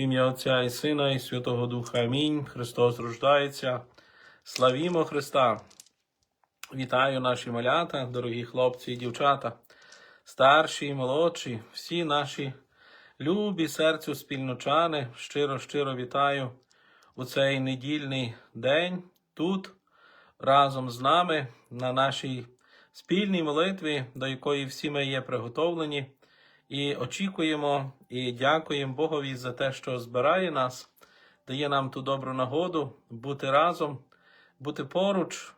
Ім'я Отця і Сина, і Святого Духа. Амінь. Христос рождається. Славімо Христа! Вітаю наші малята, дорогі хлопці і дівчата, старші і молодші, всі наші любі серцю спільночани. Щиро, щиро вітаю у цей недільний день тут, разом з нами, на нашій спільній молитві, до якої всі ми є приготовлені. І очікуємо і дякуємо Богові за те, що збирає нас, дає нам ту добру нагоду бути разом, бути поруч,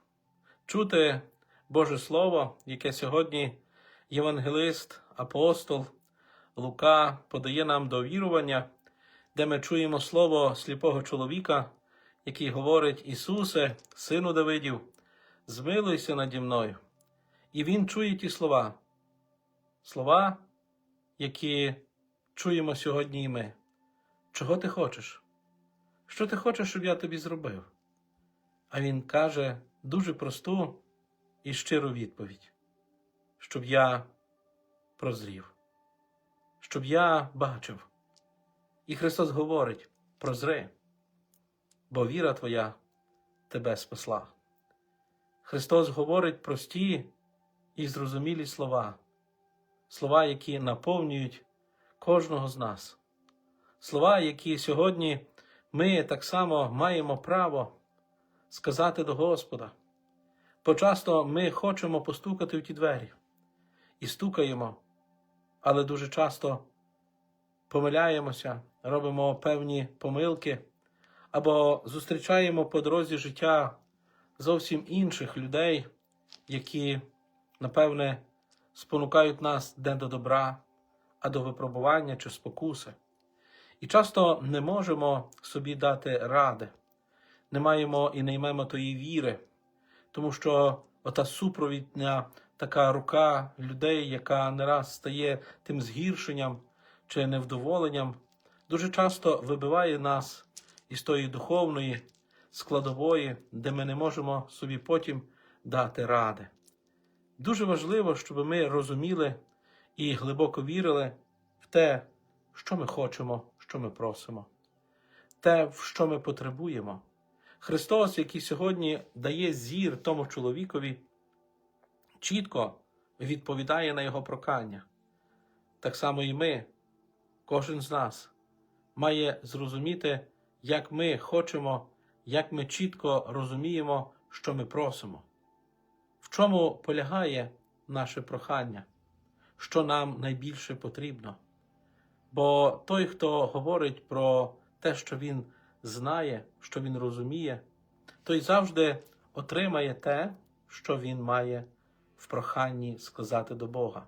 чути Боже Слово, яке сьогодні євангелист, апостол Лука подає нам до вірування, де ми чуємо слово сліпого чоловіка, який говорить: Ісусе, Сину Давидів, змилуйся наді мною. І Він чує ті слова. Слова які чуємо сьогодні і ми. Чого ти хочеш? Що ти хочеш, щоб я тобі зробив? А він каже дуже просту і щиру відповідь, щоб я прозрів, щоб я бачив. І Христос говорить: прозри, бо віра твоя тебе спасла. Христос говорить прості і зрозумілі слова слова, які наповнюють кожного з нас. Слова, які сьогодні ми так само маємо право сказати до Господа. Почасто ми хочемо постукати в ті двері і стукаємо, але дуже часто помиляємося, робимо певні помилки або зустрічаємо по дорозі життя зовсім інших людей, які, напевне, спонукають нас не до добра, а до випробування чи спокуси. І часто не можемо собі дати ради, не маємо і не ймемо тої віри, тому що ота супровідня така рука людей, яка не раз стає тим згіршенням чи невдоволенням, дуже часто вибиває нас із тої духовної складової, де ми не можемо собі потім дати ради. Дуже важливо, щоб ми розуміли і глибоко вірили в те, що ми хочемо, що ми просимо, те, в що ми потребуємо. Христос, який сьогодні дає зір тому чоловікові, чітко відповідає на його прокання. Так само і ми, кожен з нас, має зрозуміти, як ми хочемо, як ми чітко розуміємо, що ми просимо. Чому полягає наше прохання, що нам найбільше потрібно? Бо той, хто говорить про те, що він знає, що він розуміє, той завжди отримає те, що він має в проханні сказати до Бога.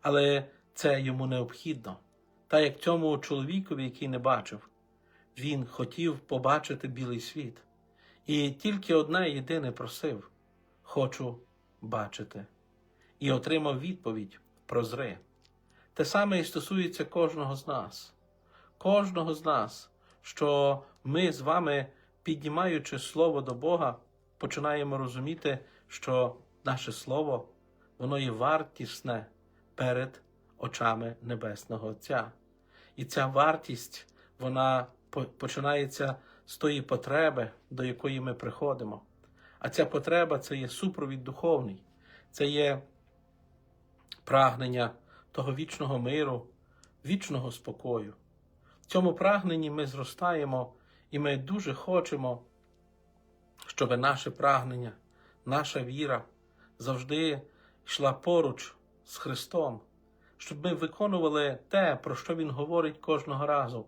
Але це йому необхідно. Та як цьому чоловікові, який не бачив, він хотів побачити білий світ. І тільки одне єдине просив хочу бачити. І отримав відповідь прозри. Те саме і стосується кожного з нас, кожного з нас, що ми з вами, піднімаючи слово до Бога, починаємо розуміти, що наше слово, воно є вартісне перед очами Небесного Отця. І ця вартість, вона починається з тої потреби, до якої ми приходимо. А ця потреба це є супровід духовний, це є прагнення того вічного миру, вічного спокою. В цьому прагненні ми зростаємо і ми дуже хочемо, щоб наше прагнення, наша віра завжди йшла поруч з Христом, щоб ми виконували те, про що Він говорить кожного разу.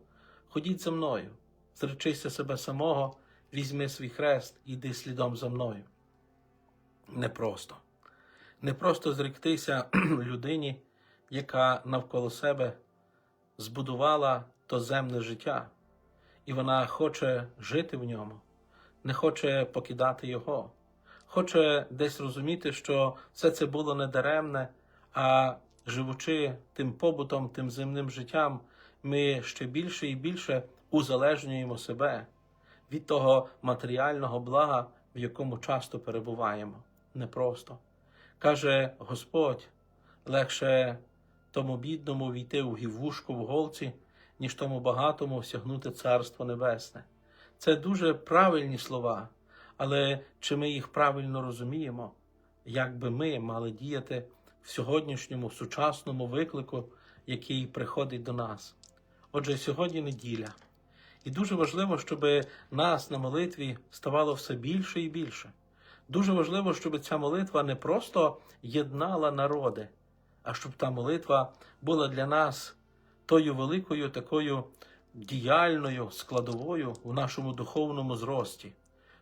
Ходіть за мною, зречися себе самого візьми свій хрест і йди слідом за мною. Непросто. Непросто зректися людині, яка навколо себе збудувала то земне життя, і вона хоче жити в ньому, не хоче покидати його, хоче десь розуміти, що все це було недаремне, а живучи тим побутом, тим земним життям, ми ще більше і більше узалежнюємо себе від того матеріального блага, в якому часто перебуваємо. Непросто. Каже Господь, легше тому бідному війти у гівушку в голці, ніж тому багатому осягнути Царство Небесне. Це дуже правильні слова, але чи ми їх правильно розуміємо, як би ми мали діяти в сьогоднішньому сучасному виклику, який приходить до нас? Отже, сьогодні неділя. І дуже важливо, щоб нас на молитві ставало все більше і більше. Дуже важливо, щоб ця молитва не просто єднала народи, а щоб та молитва була для нас тою великою такою діяльною складовою в нашому духовному зрості,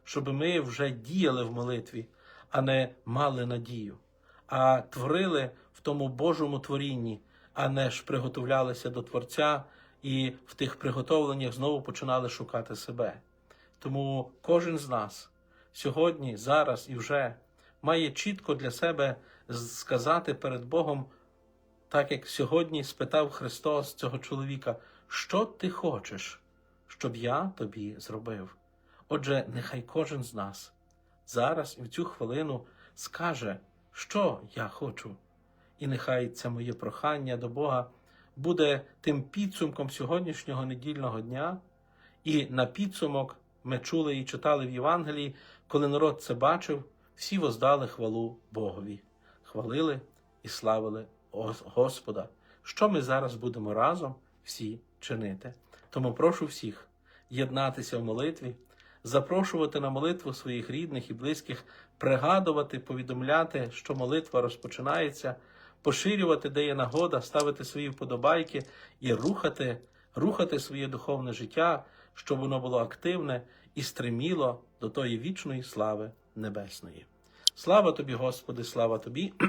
щоб ми вже діяли в молитві, а не мали надію, а творили в тому Божому творінні, а не ж приготовлялися до Творця і в тих приготовленнях знову починали шукати себе. Тому кожен з нас сьогодні, зараз і вже має чітко для себе сказати перед Богом, так як сьогодні спитав Христос цього чоловіка, що ти хочеш, щоб я тобі зробив. Отже, нехай кожен з нас зараз і в цю хвилину скаже, що я хочу, і нехай це моє прохання до Бога буде тим підсумком сьогоднішнього недільного дня, і на підсумок ми чули і читали в Євангелії, коли народ це бачив, всі воздали хвалу Богові, хвалили і славили Господа. Що ми зараз будемо разом всі чинити? Тому прошу всіх єднатися в молитві, запрошувати на молитву своїх рідних і близьких, пригадувати, повідомляти, що молитва розпочинається, поширювати, де є нагода, ставити свої вподобайки і рухати, рухати своє духовне життя, щоб воно було активне і стриміло до тої вічної слави небесної. Слава тобі, Господи, слава тобі.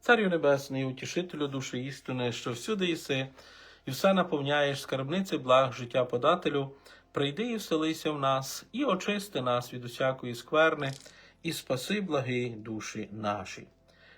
Царю Небесний, утішителю душі істини, що всюди єси, і все наповняєш скарбниці благ життя подателю, прийди і вселися в нас, і очисти нас від усякої скверни, і спаси благі душі наші.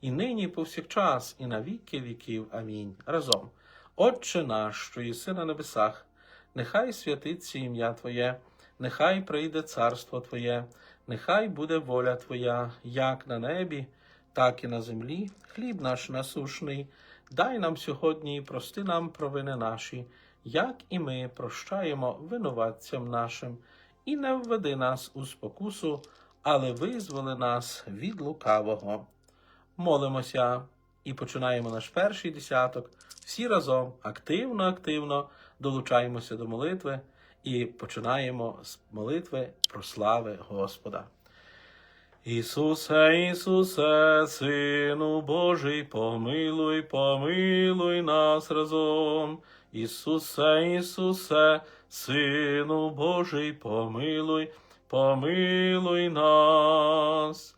і нині, і повсякчас, і на віки віків. Амінь. Разом. Отче наш, що єси на небесах, нехай святиться ім'я Твоє, нехай прийде царство Твоє, нехай буде воля Твоя, як на небі, так і на землі. Хліб наш насушний, дай нам сьогодні і прости нам провини наші, як і ми прощаємо винуватцям нашим, і не введи нас у спокусу, але визволи нас від лукавого. Молимося і починаємо наш перший десяток. Всі разом активно-активно долучаємося до молитви і починаємо з молитви про слави Господа. Ісусе, Ісусе, Сину Божий, помилуй, помилуй нас разом. Ісусе, Ісусе, Сину Божий, помилуй, помилуй нас.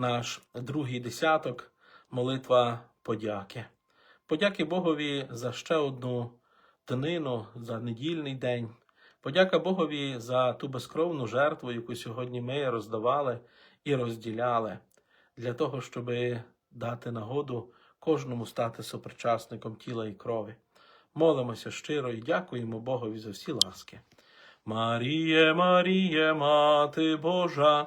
Наш другий десяток молитва подяки. Подяки Богові за ще одну днину, за недільний день. Подяка Богові за ту безкровну жертву, яку сьогодні ми роздавали і розділяли, для того, щоб дати нагоду кожному стати сопричасником тіла і крові. Молимося щиро і дякуємо Богові за всі ласки. Маріє, Маріє, Мати Божа,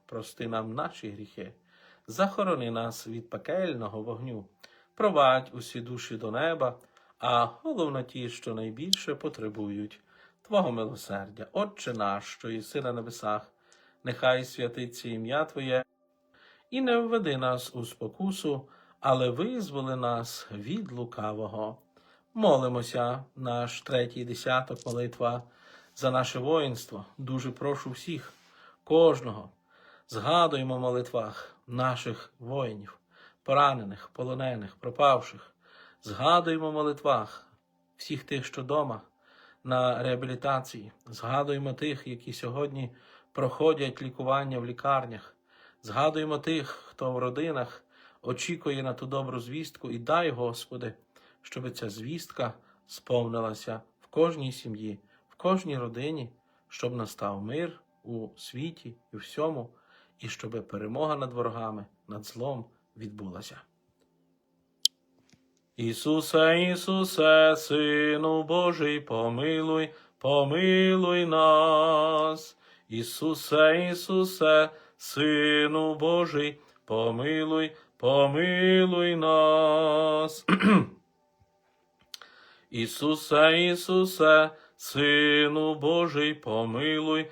прости нам наші гріхи, захорони нас від пекельного вогню, провадь усі душі до неба, а головно ті, що найбільше потребують Твого милосердя. Отче наш, що єси на небесах, нехай святиться ім'я Твоє, і не введи нас у спокусу, але визволи нас від лукавого. Молимося, наш третій десяток, молитва за наше воїнство. Дуже прошу всіх, кожного, Згадуємо в молитвах наших воїнів, поранених, полонених, пропавших. Згадуємо в молитвах всіх тих, що дома на реабілітації. Згадуємо тих, які сьогодні проходять лікування в лікарнях. Згадуємо тих, хто в родинах очікує на ту добру звістку, і дай, Господи, щоб ця звістка сповнилася в кожній сім'ї, в кожній родині, щоб настав мир у світі і всьому, і щоб перемога над ворогами, над злом відбулася. Ісусе, Ісусе, Сину Божий, помилуй, помилуй нас. Ісусе, Ісусе, Сину Божий, помилуй, помилуй нас. Ісусе, Ісусе, Сину Божий, помилуй,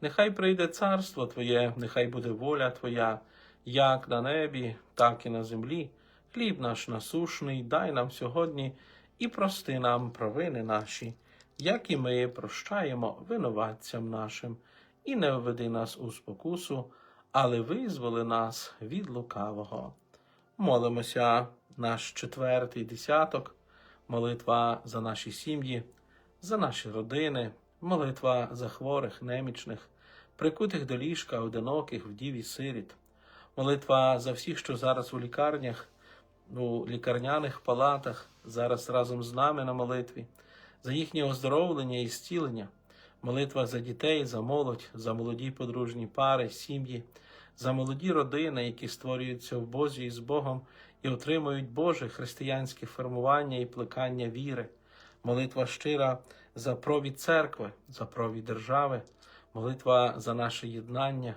нехай прийде царство Твоє, нехай буде воля Твоя, як на небі, так і на землі. Хліб наш насушний, дай нам сьогодні і прости нам провини наші, як і ми прощаємо винуватцям нашим, і не введи нас у спокусу, але визволи нас від лукавого. Молимося наш четвертий десяток, молитва за наші сім'ї, за наші родини, молитва за хворих, немічних, прикутих до ліжка, одиноких, вдів і сиріт, молитва за всіх, що зараз у лікарнях, у лікарняних палатах, зараз разом з нами на молитві, за їхнє оздоровлення і зцілення, молитва за дітей, за молодь, за молоді подружні пари, сім'ї, за молоді родини, які створюються в Бозі і з Богом і отримують Боже християнське формування і плекання віри, молитва щира за провід церкви, за провід держави, молитва за наше єднання,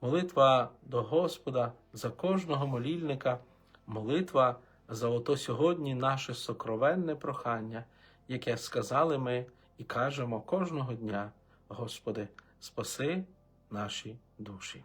молитва до Господа за кожного молільника, молитва за ото сьогодні наше сокровенне прохання, яке сказали ми і кажемо кожного дня, Господи, спаси наші душі.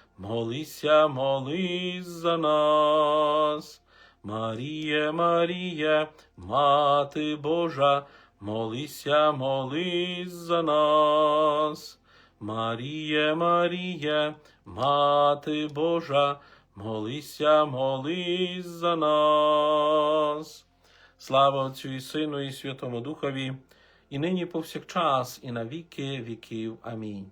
молися, молись за нас. Маріє, Маріє, Мати Божа, молися, молись за нас. Маріє, Маріє, Мати Божа, молися, молись за нас. Слава Отцю і Сину, і Святому Духові, і нині повсякчас, і на віки віків. Амінь.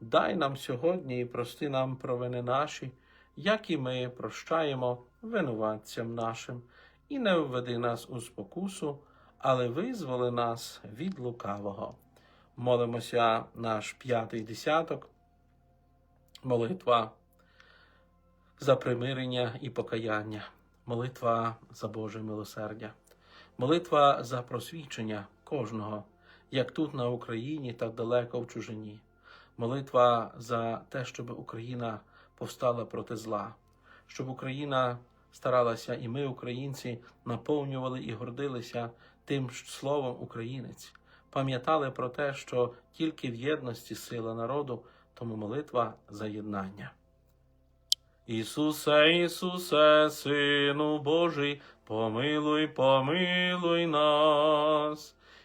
дай нам сьогодні і прости нам провини наші, як і ми прощаємо винуватцям нашим, і не введи нас у спокусу, але визволи нас від лукавого. Молимося наш п'ятий десяток, молитва за примирення і покаяння, молитва за Боже милосердя, молитва за просвічення кожного, як тут на Україні, так далеко в чужині, молитва за те, щоб Україна повстала проти зла, щоб Україна старалася, і ми, українці, наповнювали і гордилися тим словом українець, пам'ятали про те, що тільки в єдності сила народу, тому молитва за єднання. Ісусе, Ісусе, Сину Божий, помилуй, помилуй нас.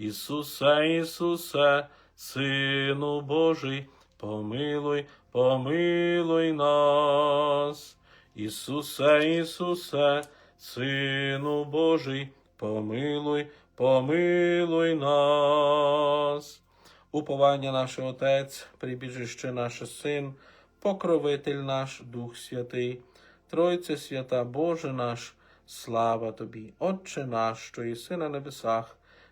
Ісусе, Ісусе, Сину Божий, помилуй, помилуй нас. Ісусе, Ісусе, Сину Божий, помилуй, помилуй нас. Уповання наше Отець, прибіжище наше Син, покровитель наш, Дух Святий, Тройце свята Боже наш, слава Тобі, Отче наш, що єси на небесах,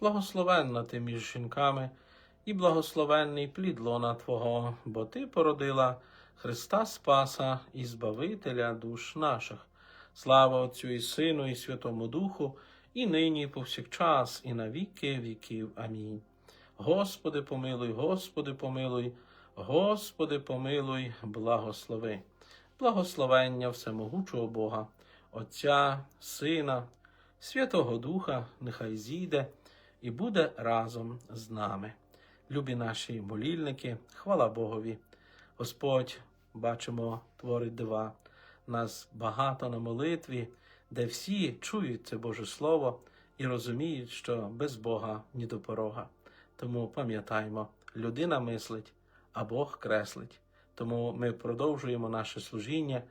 благословенна ти між жінками, і благословенний плід лона Твого, бо Ти породила Христа Спаса і Збавителя душ наших. Слава Отцю і Сину, і Святому Духу, і нині, і повсякчас, і на віки віків. Амінь. Господи, помилуй, Господи, помилуй, Господи, помилуй, благослови. Благословення всемогучого Бога, Отця, Сина, Святого Духа, нехай зійде і буде разом з нами. Любі наші молільники, хвала Богові. Господь, бачимо, творить дива. Нас багато на молитві, де всі чують це Боже Слово і розуміють, що без Бога ні до порога. Тому пам'ятаймо, людина мислить, а Бог креслить. Тому ми продовжуємо наше служіння.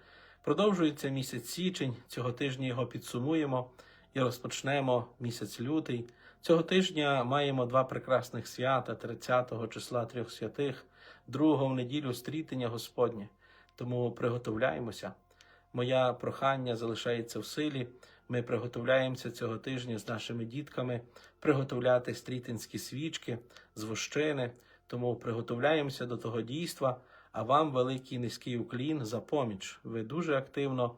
Продовжується місяць січень. Цього тижня його підсумуємо і розпочнемо місяць лютий. Цього тижня маємо два прекрасних свята: 30-го числа трьох святих, другого в неділю стрітення Господнє. Тому приготовляємося. Моя прохання залишається в силі. Ми приготовляємося цього тижня з нашими дітками приготовляти стрітинські свічки з вощини. Тому приготовляємося до того дійства. А вам великий низький уклін за поміч. Ви дуже активно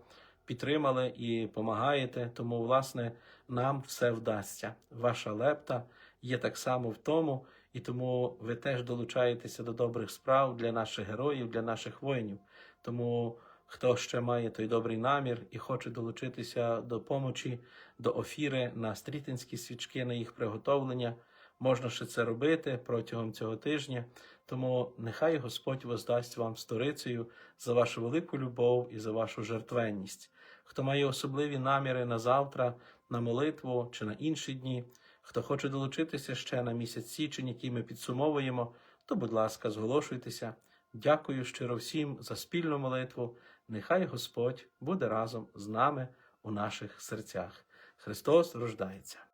підтримали і допомагаєте. Тому, власне, нам все вдасться. Ваша лепта є так само в тому, і тому ви теж долучаєтеся до добрих справ для наших героїв, для наших воїнів. Тому хто ще має той добрий намір і хоче долучитися до помочі, до офіри на стрітинські свічки, на їх приготовлення, можна ще це робити протягом цього тижня. Тому нехай Господь воздасть вам сторицею за вашу велику любов і за вашу жертвенність. Хто має особливі наміри на завтра, на молитву чи на інші дні, хто хоче долучитися ще на місяць січень, який ми підсумовуємо, то, будь ласка, зголошуйтеся. Дякую щиро всім за спільну молитву. Нехай Господь буде разом з нами у наших серцях. Христос рождається.